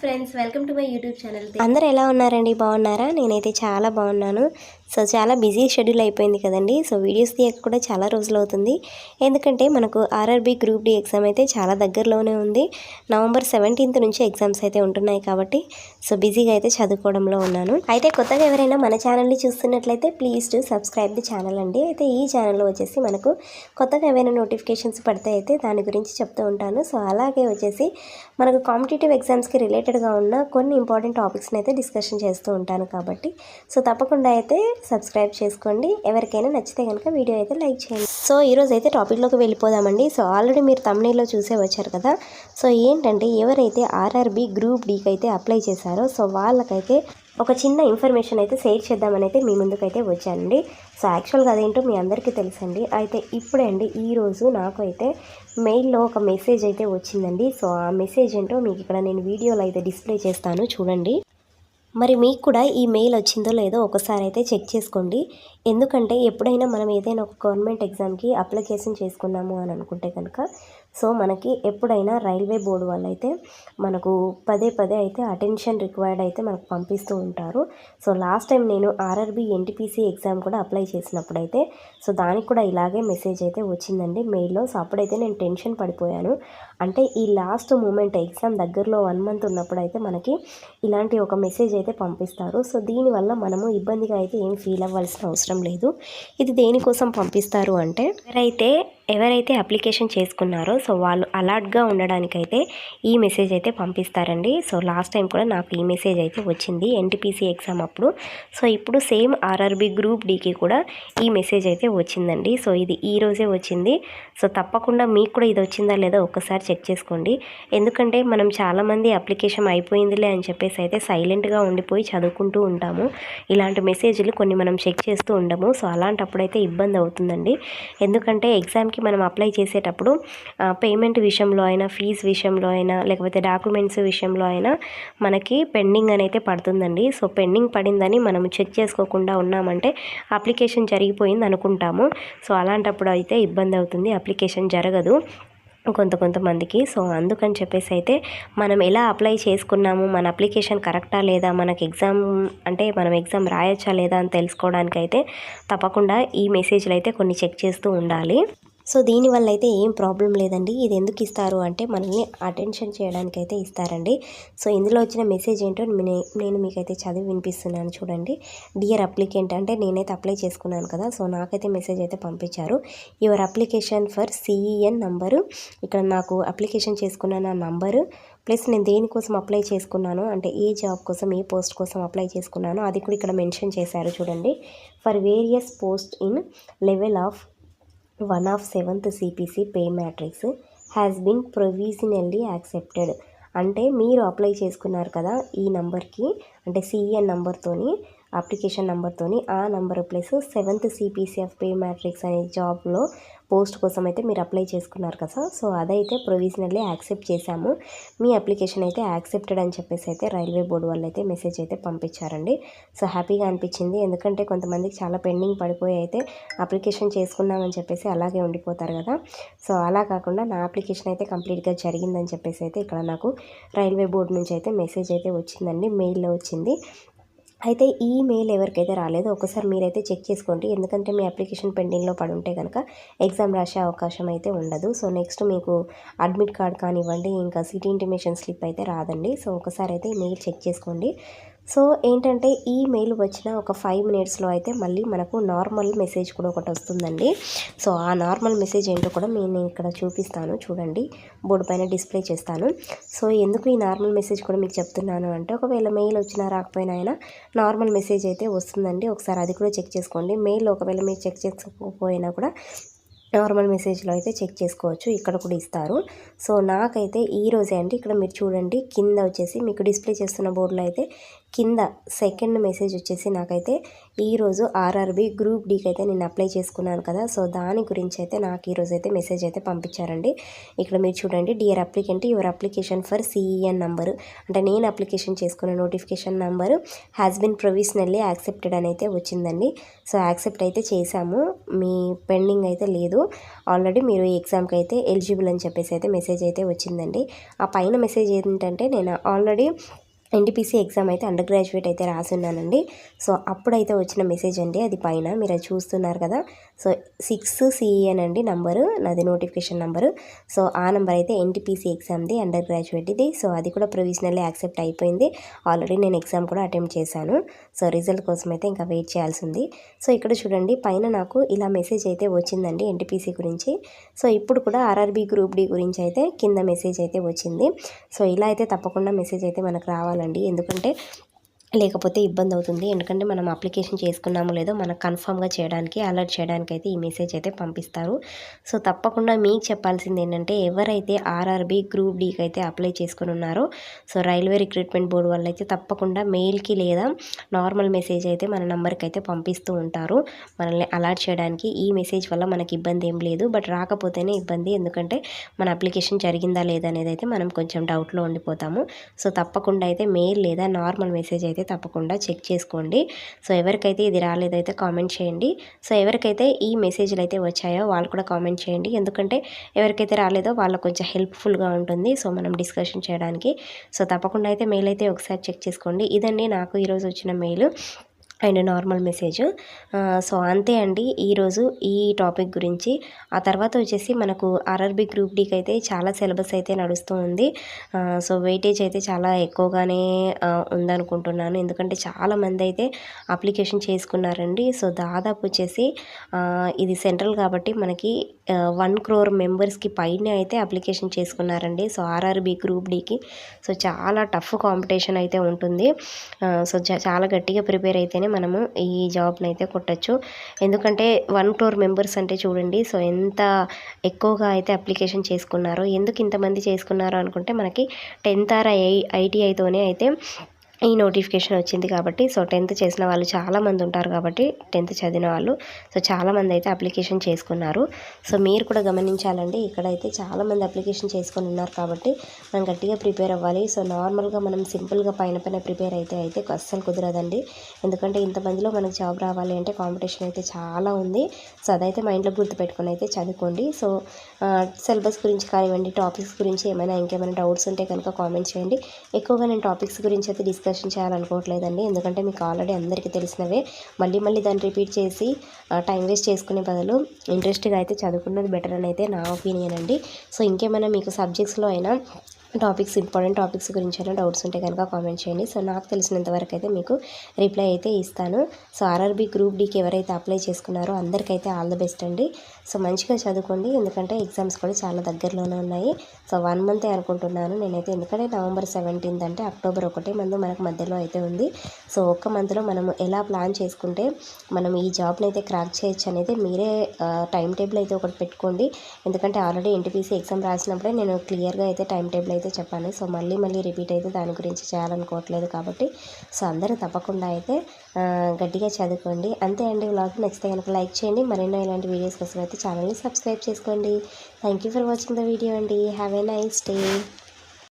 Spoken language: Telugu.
Friends welcome to my YouTube channel. అందరూ ఎలా ఉన్నారండి? బాగున్నారా? నేనైతే చాలా బాగున్నాను. సో చాలా బిజీ షెడ్యూల్ అయిపోయింది కదండి. సో వీడియోస్ తీయక కూడా చాలా రోజులు అవుతుంది. ఎందుకంటే మనకు ఆర్ఆర్బీ గ్రూప్ డి ఎగ్జామ్ అయితే చాలా దగ్గరలోనే ఉంది. నవంబర్ సెవెంటీన్త్ నుంచి ఎగ్జామ్స్ అయితే ఉంటున్నాయి కాబట్టి సో బిజీగా అయితే చదువుకోవడంలో ఉన్నాను. అయితే కొత్తగా ఎవరైనా మన ఛానల్ని చూస్తున్నట్లయితే please to subscribe the channel అండి. అయితే ఈ ఛానల్లో వచ్చేసి మనకు కొత్తగా ఏమైనా నోటిఫికేషన్స్ పడితే అయితే దాని గురించి చెప్తూ ఉంటాను. సో అలాగే వచ్చేసి మనకు కాంపిటేటివ్ ఎగ్జామ్స్కి రిలేటెడ్గా ఉన్న కొన్ని ఇంపార్టెంట్ టాపిక్స్ని అయితే డిస్కషన్ చేస్తూ ఉంటాను కాబట్టి. సో తప్పకుండా అయితే సబ్స్క్రైబ్ చేసుకోండి. ఎవరికైనా నచ్చితే కనుక వీడియో అయితే లైక్ చేయండి. సో ఈరోజు అయితే టాపిక్లోకి వెళ్ళిపోదామండి. సో ఆల్రెడీ మీరు తమిళలో చూసే వచ్చారు కదా. సో ఏంటంటే ఎవరైతే ఆర్ఆర్బి గ్రూప్ డీకి అయితే అప్లై చేశారో సో వాళ్ళకైతే ఒక చిన్న ఇన్ఫర్మేషన్ అయితే షేర్ చేద్దామని అయితే మీ ముందుకైతే వచ్చానండి. సో యాక్చువల్గా అదేంటో మీ అందరికీ తెలుసండి. అయితే ఇప్పుడే అండి ఈరోజు నాకు అయితే మెయిల్లో ఒక మెసేజ్ అయితే వచ్చిందండి. సో ఆ మెసేజ్ ఏంటో మీకు ఇక్కడ నేను వీడియోలో అయితే డిస్ప్లే చేస్తాను. చూడండి. మరి మీకు కూడా ఈ మెయిల్ వచ్చిందో లేదో ఒకసారి అయితే చెక్ చేసుకోండి. ఎందుకంటే ఎప్పుడైనా మనం ఏదైనా ఒక గవర్నమెంట్ ఎగ్జామ్కి అప్లికేషన్ చేసుకున్నాము అని అనుకుంటే కనుక సో మనకి ఎప్పుడైనా రైల్వే బోర్డు వాళ్ళు అయితే మనకు పదే పదే అయితే అటెన్షన్ రిక్వైర్డ్ అయితే మనకు పంపిస్తూ ఉంటారు. సో లాస్ట్ టైం నేను ఆర్ఆర్బి ఎన్టీపీసీ ఎగ్జామ్ కూడా అప్లై చేసినప్పుడు అయితే సో దానికి కూడా ఇలాగే మెసేజ్ అయితే వచ్చిందండి మెయిల్లో. సో అప్పుడైతే నేను టెన్షన్ పడిపోయాను. అంటే ఈ లాస్ట్ మూమెంట్ ఎగ్జామ్ దగ్గరలో వన్ మంత్ ఉన్నప్పుడు అయితే మనకి ఇలాంటి ఒక మెసేజ్ అయితే పంపిస్తారు. సో దీనివల్ల మనము ఇబ్బందిగా అయితే ఏం ఫీల్ అవ్వాల్సిన అవసరం లేదు. ఇది దేనికోసం పంపిస్తారు అంటే ఎవరైతే ఎవరైతే అప్లికేషన్ చేసుకున్నారో సో వాళ్ళు అలర్ట్గా ఉండడానికైతే ఈ మెసేజ్ అయితే పంపిస్తారండి. సో లాస్ట్ టైం కూడా నాకు ఈ మెసేజ్ అయితే వచ్చింది ఎన్టీపీసీ ఎగ్జామ్ అప్పుడు. సో ఇప్పుడు సేమ్ ఆర్ఆర్బి గ్రూప్ డీకి కూడా ఈ మెసేజ్ అయితే వచ్చిందండి. సో ఇది ఈ రోజే వచ్చింది. సో తప్పకుండా మీకు కూడా ఇది వచ్చిందా లేదా ఒక్కసారి చెక్ చేసుకోండి. ఎందుకంటే మనం చాలామంది అప్లికేషన్ అయిపోయిందిలే అని చెప్పేసి అయితే సైలెంట్గా ఉండిపోయి చదువుకుంటూ ఉంటాము. ఇలాంటి మెసేజ్లు కొన్ని మనం చెక్ చేస్తూ ఉండము. సో అలాంటప్పుడైతే ఇబ్బంది అవుతుందండి. ఎందుకంటే ఎగ్జామ్కి మనం అప్లై చేసేటప్పుడు పేమెంట్ విషయంలో అయినా ఫీజు విషయంలో అయినా లేకపోతే డాక్యుమెంట్స్ విషయంలో అయినా మనకి పెండింగ్ అనైతే పడుతుందండి. సో పెండింగ్ పడిందని మనం చెక్ చేసుకోకుండా ఉన్నామంటే అప్లికేషన్ జరిగిపోయింది అనుకుంటాము. సో అలాంటప్పుడు అయితే ఇబ్బంది అవుతుంది అప్లికేషన్ జరగదు కొంత కొంతమందికి. సో అందుకని చెప్పేసి అయితే మనం ఎలా అప్లై చేసుకున్నాము మన అప్లికేషన్ కరెక్టా లేదా మనకి ఎగ్జామ్ అంటే మనం ఎగ్జామ్ రాయొచ్చా లేదా అని తెలుసుకోవడానికి అయితే తప్పకుండా ఈ మెసేజ్లు అయితే కొన్ని చెక్ చేస్తూ ఉండాలి. సో దీనివల్ల అయితే ఏం ప్రాబ్లం లేదండి. ఇది ఎందుకు ఇస్తారు అంటే మనల్ని అటెన్షన్ చేయడానికి అయితే ఇస్తారండి. సో ఇందులో వచ్చిన మెసేజ్ ఏంటో నేను మీకైతే చదివి వినిపిస్తున్నాను చూడండి. డియర్ అప్లికెంట్ అంటే నేనైతే అప్లై చేసుకున్నాను కదా సో నాకైతే మెసేజ్ అయితే పంపించారు. Your application for CEN number ఇక్కడ నాకు అప్లికేషన్ చేసుకున్న నా నంబరు ప్లస్ నేను దేనికోసం అప్లై చేసుకున్నాను అంటే ఏ జాబ్ కోసం ఏ పోస్ట్ కోసం అప్లై చేసుకున్నాను అది కూడా ఇక్కడ మెన్షన్ చేశారు చూడండి. For various post in level of one of seventh CPC pay matrix has been provisionally accepted అంటే మీరు అప్లై చేసుకున్నారు కదా ఈ నంబర్కి అంటే సిఈఎన్ నంబర్తోని అప్లికేషన్ నెంబర్తోని ఆ నంబర్ ప్లస్ సెవెంత్ సిపిసిఎఫ్ పే మ్యాట్రిక్స్ అనే జాబ్లో పోస్ట్ కోసం అయితే మీరు అప్లై చేసుకున్నారు కదా సో అదైతే ప్రొవిజనల్లీ యాక్సెప్ట్ చేశాము. మీ అప్లికేషన్ అయితే యాక్సెప్టెడ్ అని చెప్పేసి అయితే రైల్వే బోర్డు వాళ్ళు అయితే మెసేజ్ అయితే పంపించారండి. సో హ్యాపీగా అనిపించింది. ఎందుకంటే కొంతమందికి చాలా పెండింగ్ పడిపోయి అయితే అప్లికేషన్ చేసుకున్నామని చెప్పేసి అలాగే ఉండిపోతారు కదా. సో అలా కాకుండా నా అప్లికేషన్ అయితే కంప్లీట్గా జరిగిందని చెప్పేసి అయితే ఇక్కడ నాకు రైల్వే బోర్డు నుంచి అయితే మెసేజ్ అయితే వచ్చిందండి. మెయిల్లో వచ్చింది. అయితే ఈ మెయిల్ ఎవరికైతే రాలేదో ఒకసారి మీరైతే చెక్ చేసుకోండి. ఎందుకంటే మీ అప్లికేషన్ పెండింగ్లో పడి ఉంటే కనుక ఎగ్జామ్ రాసే అవకాశం అయితే ఉండదు. సో నెక్స్ట్ మీకు అడ్మిట్ కార్డ్ కానివ్వండి ఇంకా సిటీ ఇంటిమేషన్ స్లిప్ అయితే రాదండి. సో ఒకసారి అయితే ఈ మెయిల్ చెక్ చేసుకోండి. సో ఏంటంటే ఈ మెయిల్ వచ్చిన ఒక ఫైవ్ మినిట్స్లో అయితే మళ్ళీ మనకు నార్మల్ మెసేజ్ కూడా ఒకటి వస్తుందండి. సో ఆ నార్మల్ మెసేజ్ ఏంటో కూడా నేను ఇక్కడ చూపిస్తాను. చూడండి బోర్డు పైన డిస్ప్లే చేస్తాను. సో ఎందుకు ఈ నార్మల్ మెసేజ్ కూడా మీకు చెప్తున్నాను అంటే ఒకవేళ మెయిల్ వచ్చినా రాకపోయినా అయినా నార్మల్ మెసేజ్ అయితే వస్తుందండి. ఒకసారి అది కూడా చెక్ చేసుకోండి. మెయిల్ ఒకవేళ మీరు చెక్ చేసుకోకపోయినా కూడా నార్మల్ మెసేజ్లో అయితే చెక్ చేసుకోవచ్చు. ఇక్కడ కూడా ఇస్తారు. సో నాకైతే ఈ రోజే అండి ఇక్కడ మీరు చూడండి కింద వచ్చేసి మీకు డిస్ప్లే చేస్తున్న బోర్డులో అయితే కింద సెకండ్ మెసేజ్ వచ్చేసి నాకైతే ఈరోజు ఆర్ఆర్బి గ్రూప్ డీకి అయితే నేను అప్లై చేసుకున్నాను కదా సో దాని గురించి అయితే నాకు ఈరోజు అయితే మెసేజ్ అయితే పంపించారండి. ఇక్కడ మీరు చూడండి dear applicant your application for CEN number. అంటే నేను అప్లికేషన్ చేసుకున్న notification number has been provisionally accepted అని అయితే వచ్చిందండి. సో యాక్సెప్ట్ అయితే చేశాము. మీ పెండింగ్ అయితే లేదు. ఆల్రెడీ మీరు ఎగ్జామ్కి అయితే ఎలిజిబుల్ అని చెప్పేసి అయితే మెసేజ్ అయితే వచ్చిందండి. ఆ పైన మెసేజ్ ఏంటంటే నేను ఆల్రెడీ ఎన్టీపీసీ ఎగ్జామ్ అయితే అండర్ గ్రాడ్యుయేట్ అయితే రాసున్నానండి. సో అప్పుడైతే వచ్చిన మెసేజ్ అండి అది పైన. మీరు చూస్తున్నారు కదా. సో సిక్స్ సిఈఎన్ అండి నంబరు నాది నోటిఫికేషన్ నంబరు. సో ఆ నెంబర్ అయితే ఎన్టీపీసీ ఎగ్జామ్ది అండర్ గ్రాడ్యుయేట్ ఇది సో అది కూడా ప్రొవిజనల్లీ యాక్సెప్ట్ అయిపోయింది. ఆల్రెడీ నేను ఎగ్జామ్ కూడా అటెంప్ట్ చేశాను. సో రిజల్ట్ కోసం అయితే ఇంకా వెయిట్ చేయాల్సి ఉంది సో ఇక్కడ చూడండి పైన నాకు ఇలా మెసేజ్ అయితే వచ్చిందండి ఎన్టీపీసీ గురించి. సో ఇప్పుడు కూడా ఆర్ఆర్బీ గ్రూప్ డి గురించి అయితే కింద మెసేజ్ అయితే వచ్చింది. సో ఇలా అయితే తప్పకుండా మెసేజ్ అయితే మనకు రావాలి. రావాలండి ఎందుకంటే లేకపోతే ఇబ్బంది అవుతుంది ఎందుకంటే మనం అప్లికేషన్ చేసుకున్నామో లేదో మనకు కన్ఫామ్గా చేయడానికి అలర్ట్ చేయడానికి అయితే ఈ మెసేజ్ అయితే పంపిస్తారు. సో తప్పకుండా మీకు చెప్పాల్సింది ఏంటంటే ఎవరైతే ఆర్ఆర్బి గ్రూప్ డీకి అయితే అప్లై చేసుకుని ఉన్నారో సో రైల్వే రిక్రూట్మెంట్ బోర్డు వాళ్ళు అయితే తప్పకుండా మెయిల్కి లేదా నార్మల్ మెసేజ్ అయితే మన నెంబర్కి అయితే పంపిస్తూ ఉంటారు. మనల్ని అలర్ట్ చేయడానికి ఈ మెసేజ్ వల్ల మనకి ఇబ్బంది ఏం లేదు. బట్ రాకపోతేనే ఇబ్బంది. ఎందుకంటే మన అప్లికేషన్ జరిగిందా లేదా అనేది అయితే మనం కొంచెం డౌట్లో ఉండిపోతాము. సో తప్పకుండా అయితే మెయిల్ లేదా నార్మల్ మెసేజ్ అయితే తప్పకుండా చెక్ చేసుకోండి. సో ఎవరికైతే ఇది రాలేదైతే కామెంట్ చేయండి. సో ఎవరికైతే ఈ మెసేజ్లు అయితే వచ్చాయో వాళ్ళు కూడా కామెంట్ చేయండి. ఎందుకంటే ఎవరికైతే రాలేదో వాళ్ళకు కొంచెం హెల్ప్ఫుల్గా ఉంటుంది. సో మనం డిస్కషన్ చేయడానికి. సో తప్పకుండా అయితే మెయిల్ అయితే ఒకసారి చెక్ చేసుకోండి. ఇదండి నాకు ఈరోజు వచ్చిన mail. And normal message. So అంతే అండి. ఈరోజు ఈ టాపిక్ గురించి. ఆ తర్వాత వచ్చేసి మనకు ఆర్ఆర్బి గ్రూప్ డీకి అయితే చాలా సిలబస్ అయితే నడుస్తూ ఉంది. సో వెయిటేజ్ అయితే చాలా ఎక్కువగానే ఉందనుకుంటున్నాను. ఎందుకంటే చాలామంది అయితే అప్లికేషన్ చేసుకున్నారండి. సో దాదాపు వచ్చేసి ఇది సెంట్రల్ కాబట్టి మనకి వన్ క్రోర్ మెంబర్స్కి పైన అయితే అప్లికేషన్ చేసుకున్నారండి. సో ఆర్ఆర్బి గ్రూప్ డీకి. సో చాలా టఫ్ కాంపిటీషన్ అయితే ఉంటుంది. సో చాలా గట్టిగా ప్రిపేర్ అయితేనే మనము ఈ జాబ్ని అయితే కొట్టచ్చు. ఎందుకంటే వన్ క్రోర్ మెంబర్స్ అంటే చూడండి సో ఎంత ఎక్కువగా అయితే అప్లికేషన్ చేసుకున్నారో ఎందుకు ఇంతమంది చేసుకున్నారో అనుకుంటే మనకి టెన్త్ ఆర్ ఐ ఐటీఐతోనే అయితే ఈ నోటిఫికేషన్ వచ్చింది కాబట్టి సో టెన్త్ చేసిన వాళ్ళు చాలామంది ఉంటారు కాబట్టి టెన్త్ చదివిన వాళ్ళు. సో చాలామంది అయితే అప్లికేషన్ చేసుకున్నారు. సో మీరు కూడా గమనించాలండి ఇక్కడైతే చాలామంది అప్లికేషన్ చేసుకొని ఉన్నారు కాబట్టి మనం గట్టిగా ప్రిపేర్ అవ్వాలి. సో నార్మల్గా మనం సింపుల్గా పైన పైన ప్రిపేర్ అయితే అయితే అస్సలు కుదరదండి. ఎందుకంటే ఇంతమందిలో మనకు జాబ్ రావాలి అంటే కాంపిటీషన్ అయితే చాలా ఉంది. సో అదైతే మైండ్లో గుర్తుపెట్టుకొని అయితే చదువుకోండి. సో సిలబస్ గురించి కానివ్వండి టాపిక్స్ గురించి ఏమైనా ఇంకేమైనా డౌట్స్ ఉంటే కనుక కామెంట్ చేయండి. ఎక్కువగా నేను టాపిక్స్ గురించి అయితే డిస్కషన్ చేయాలనుకోవట్లేదండి ఎందుకంటే మీకు ఆల్రెడీ అందరికీ తెలిసినవే. మళ్ళీ మళ్ళీ దాన్ని రిపీట్ చేసి టైం వేస్ట్ చేసుకునే బదులు ఇంట్రెస్ట్గా అయితే చదువుకున్నది బెటర్ అని అయితే నా ఒపీనియన్ అండి. సో ఇంకేమైనా మీకు సబ్జెక్ట్స్లో అయినా టాపిక్స్ ఇంపార్టెంట్ టాపిక్స్ గురించి అయినా డౌట్స్ ఉంటే కనుక కామెంట్ చేయండి. సో నాకు తెలిసినంత వరకు అయితే మీకు రిప్లై అయితే ఇస్తాను. సో ఆర్ఆర్బీ గ్రూప్ డీకి ఎవరైతే అప్లై చేసుకున్నారో అందరికైతే ఆల్ ద బెస్ట్ అండి. సో మంచిగా చదువుకోండి. ఎందుకంటే ఎగ్జామ్స్ కూడా చాలా దగ్గరలోనే ఉన్నాయి. సో వన్ మంతే అనుకుంటున్నాను. నేనైతే ఎందుకంటే నవంబర్ సెవెంటీన్త్ అంటే అక్టోబర్ ఒకటే మంత్ మనకు మధ్యలో అయితే ఉంది. సో ఒక్క మంత్లో మనం ఎలా ప్లాన్ చేసుకుంటే మనం ఈ జాబ్ని అయితే క్రాక్ చేయొచ్చు అనేది మీరే టైం టేబుల్ అయితే ఒకటి పెట్టుకోండి. ఎందుకంటే ఆల్రెడీ ఎన్టీపీసీ ఎగ్జామ్ రాసినప్పుడే నేను క్లియర్గా అయితే టైం టేబుల్ అయితే చెప్పాను సో మళ్ళీ మళ్ళీ రిపీట్ అయితే దాని గురించి చేయాలనుకోవట్లేదు కాబట్టి. సో అందరూ తప్పకుండా అయితే గట్టిగా చదువుకోండి. అంతే అండి వ్లాగ్. నచ్చితే కనుక లైక్ చేయండి. మరెన్నో ఇలాంటి వీడియోస్ కోసం అయితే ఛానల్ని సబ్స్క్రైబ్ చేసుకోండి. Thank you for watching the video అండి. Have a nice day